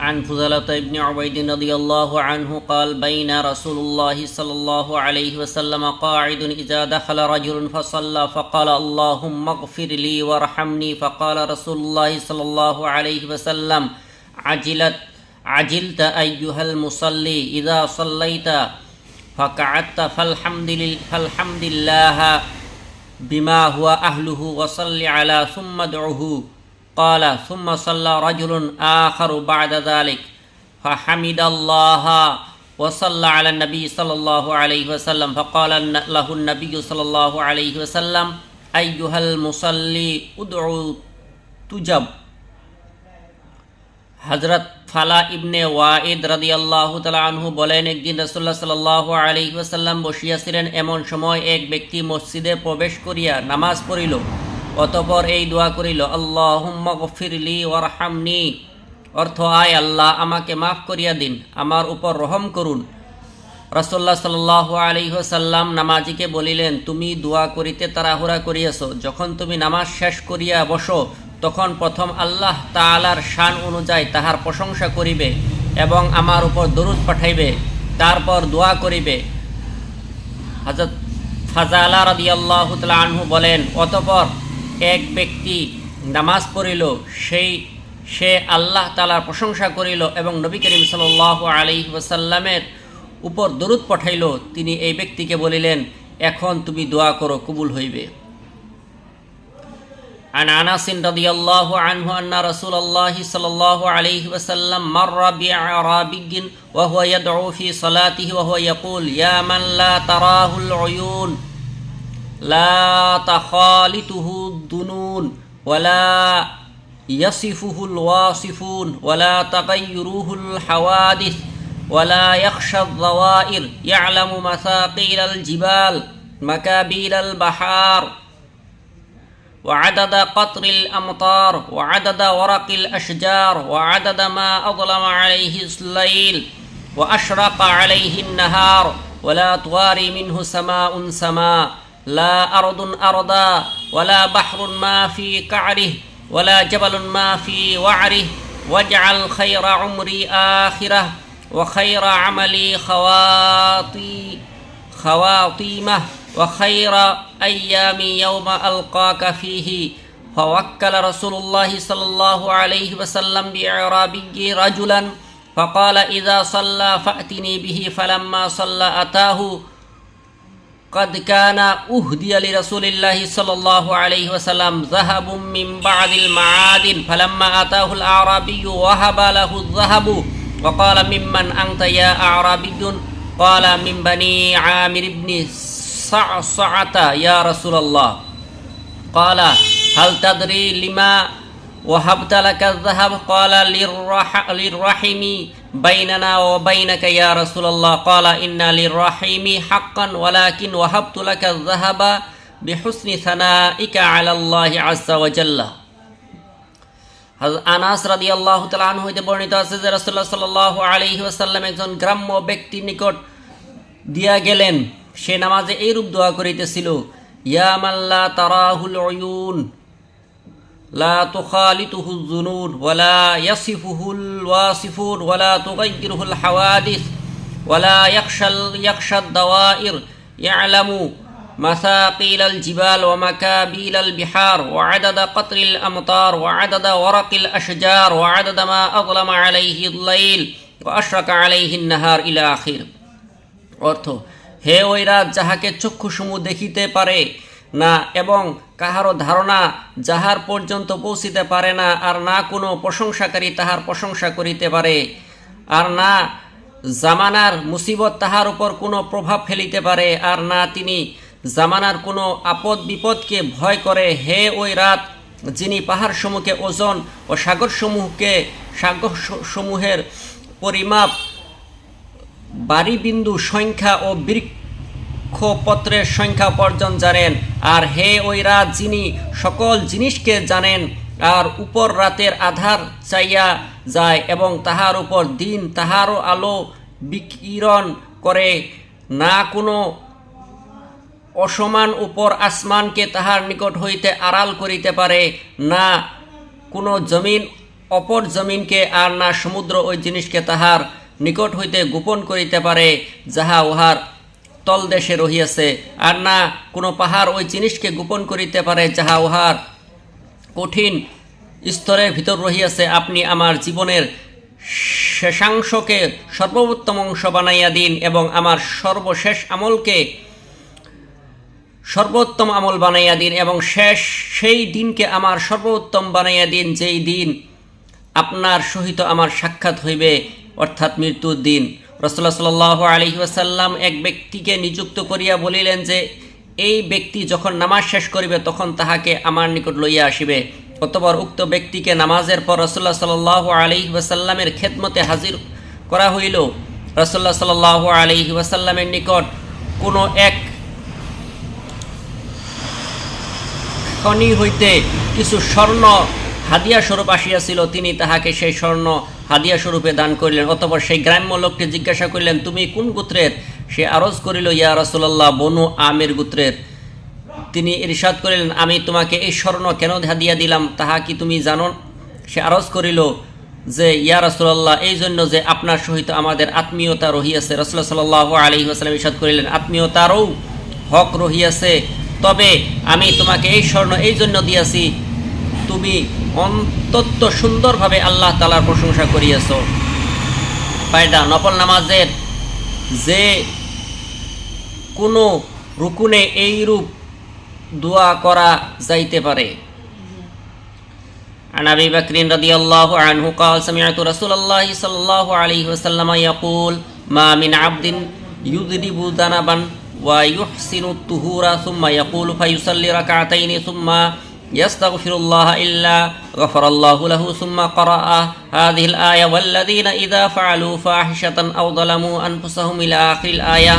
عن فضلة بن عبيد رضي الله عنه قال بين رسول الله صلى الله عليه وسلم قاعد إذا دخل رجل فصلى فقال اللهم اغفر لي وارحمني فقال رسول الله صلى الله عليه وسلم عجلت عجلت أيها المصلي إذا صليت فقعدت فالحمد لله, فالحمد لله بما هو أهله وصل على ثم ادعه قال ثم صلى رجل آخر بعد ذلك فحمد الله وصلى على النبي صلى الله عليه وسلم فقال له النبي صلى الله عليه وسلم أيها المصلي ادعو تجب হজরত ফালা ইবনে ওয়াইদ রাদিয়াল্লাহু তাআলা আনহু বলেন একদিন রাসূলুল্লাহ সাল্লাল্লাহু আলাইহি ওয়াসাল্লাম বসিয়াছিলেন এমন সময় এক ব্যক্তি মসজিদে প্রবেশ করিয়া নামাজ পড়িল অতঃপর এই দোয়া করিল, আল্লাহুম্মা গফিরলি ওয়ারহামনি। অর্থ আয় আল্লাহ, আমাকে মাফ করিয়া দিন, আমার উপর রহম করুন। আলাইহি ওয়াসাল্লাম নামাজিকে বলিলেন, তুমি দোয়া করিতে তাড়াহুড়া করিয়াছ, যখন তুমি নামাজ শেষ করিয়া বসো, তখন প্রথম আল্লাহ তাআলার শান অনুযায়ী তাহার প্রশংসা করিবে এবং আমার উপর দরুদ পাঠাইবে, তারপর দোয়া করিবে। হজরত ফাজালা রাদিয়াল্লাহু তাআলা আনহু বলেন, অতঃপর এক ব্যক্তি নামাজ পড়িল সেই সে আল্লাহ তাআলার প্রশংসা করিল এবং নবী করিম সাল্লাল্লাহু আলাইহি ওয়াসাল্লামের উপর দরুদ পাঠাইল তিনি এই ব্যক্তিকে বলিলেন এখন তুমি দোয়া করো কবুল হইবে عن انس رضي الله عنه ان رسول الله صلى الله عليه وسلم مر باعرابي وهو يدعو في صلاته وهو يقول يا من لا تراه العيون لا تخالطه الظنون ولا يصفه الواصفون ولا تغيره الحوادث ولا يخشى الظوائر يعلم مثاقيل الجبال مكابيل البحار وعدد قطر الأمطار وعدد ورق الأشجار وعدد ما أظلم عليه الليل وأشرق عليه النهار ولا تواري منه سماء سماء. لا أرض أرضا ولا بحر ما في قعره ولا جبل ما في وعره واجعل خير عمري آخرة وخير عملي خواطي خواطيمة وخير أيام يوم ألقاك فيه فوكل رسول الله صلى الله عليه وسلم بإعرابي رجلا فقال إذا صلى فأتني به فلما صلى أتاه قد كان أهدي لرسول الله صلى الله عليه وسلم ذهب من بعد المعادن فلما أتاه الأعرابي وهب له الذهب وقال ممن أنت يا أعرابي قال من بني عامر بن صعصعة يا رسول الله قال هل تدري لما وهبت لك الذهب قال للرح للرحم بيننا وبينك يا رسول الله قال إن للرحم حقا ولكن وهبت لك الذهب بحسن ثنائك على الله عز وجل আনাস রাদি আল্লাহ তালান হইতে বর্ণিত আছে যে রসল্লাহ সাল্লাহ আলহি আসাল্লাম একজন গ্রাম্য ব্যক্তির নিকট দিয়া গেলেন সে নামাজে এইরূপ দোয়া করিতেছিল ইয়া মাল্লা তারাহুল অয়ুন লা তুখালিতুহু যুনুন ওয়ালা ইয়াসিফুহুল ওয়াসিফুন ওয়ালা তুগাইয়িরুহুল হাওয়াদিস ওয়ালা ইয়াখশাল ইয়াখশাদ দাওয়াইর ইয়ালামু مثاقيل الجبال ومكابيل البحار وعدد قطر الأمطار وعدد ورق الأشجار وعدد ما أظلم عليه الليل وأشرق عليه النهار إلى آخر অর্থ হে ওই রাত যাহাকে চক্ষুসমূহ দেখিতে পারে না এবং কাহারও ধারণা যাহার পর্যন্ত পৌঁছিতে পারে না, আর না কোনো প্রশংসাকারী তাহার প্রশংসা করিতে পারে, আর না জামানার মুসিবত তাহার উপর কোনো প্রভাব ফেলিতে পারে, আর না তিনি জামানার কোনো আপদ বিপদকে ভয় করে, হে ওই রাত যিনি পাহাড় সমূহকে ওজন ও সাগর সমূহকে সাগর সমূহের পরিমাপ, বাড়িবিন্দু সংখ্যা ও বৃক্ষপত্রের সংখ্যা পর্যন্ত জানেন আর হে ওই রাত যিনি সকল জিনিসকে জানেন আর উপর রাতের আধার চাইয়া যায় এবং তাহার উপর দিন তাহারও আলো বিকিরণ করে। না কোনো অসমান উপর আসমানকে তাহার নিকট হইতে আড়াল করিতে পারে, না কোনো জমিন অপর জমিনকে আর না সমুদ্র ওই জিনিসকে তাহার নিকট হইতে গোপন করিতে পারে, যাহা উহার তলদেশে রহিয়াছে, আর না কোনো পাহাড় ওই জিনিসকে গোপন করিতে পারে যাহা উহার কঠিন স্তরের ভিতর রহিয়াছে। আপনি আমার জীবনের শেষাংশকে সর্বোত্তম অংশ বানাইয়া দিন এবং আমার সর্বশেষ আমলকে সর্বোত্তম আমল বানাইয়া দিন এবং শেষ সেই দিনকে আমার সর্বোত্তম বানাইয়া দিন, যেই দিন আপনার সহিত আমার সাক্ষাৎ হইবে, অর্থাৎ মৃত্যুর দিন। রসল্লা সাল আলহি ওয়াসাল্লাম এক ব্যক্তিকে নিযুক্ত করিয়া বলিলেন যে, এই ব্যক্তি যখন নামাজ শেষ করিবে, তখন তাহাকে আমার নিকট লইয়া আসিবে। অতপর উক্ত ব্যক্তিকে নামাজের পর রসল্লাহ সাল আলহি ওয়াসাল্লামের খেদমতে হাজির করা হইল। রসল্লাহ সাল আলহি ওয়াসাল্লামের নিকট কোনো এক খনি হইতে কিছু স্বর্ণ হাদিয়া স্বরূপ আসিয়াছিল। তিনি তাহাকে সেই স্বর্ণ হাদিয়া স্বরূপে দান করিলেন অতপর সেই গ্রাম্য লোককে জিজ্ঞাসা করিলেন, তুমি কোন গোত্রের? সে আরজ করিল, ইয়া রসুল্লাহ বনু আমির গোত্রের। তিনি ইরশাদ করিলেন, আমি তোমাকে এই স্বর্ণ কেন হাদিয়া দিলাম, তাহা কি তুমি জানো? সে আরজ করিল যে, ইয়া রসুল্লাহ এই জন্য যে আপনার সহিত আমাদের আত্মীয়তা রহিয়াছে। রসুল্লাহ সাল আলী আসালাম ইরশাদ করিলেন, আত্মীয়তারও হক রহিয়াছে, তবে আমি তোমাকে এই স্বর্ণ এই জন্য দিয়াছি তুমি অন্তত সুন্দরভাবে আল্লাহ তালার প্রশংসা করিয়াছ পায়দা নফল নামাজের যে কোনো রুকুনে এইরূপ দোয়া করা যাইতে পারে عن ابي بكر رضي الله عنه قال سمعت رسول الله صلى الله عليه وسلم يقول ما من عبد يذنب ذنبا ويحسن الطهور ثم يقول فيصلي ركعتين ثم يستغفر الله إلا غفر الله له ثم قرأ هذه الآية والذين إذا فعلوا فاحشة أو ظلموا أنفسهم إلى آخر الآية.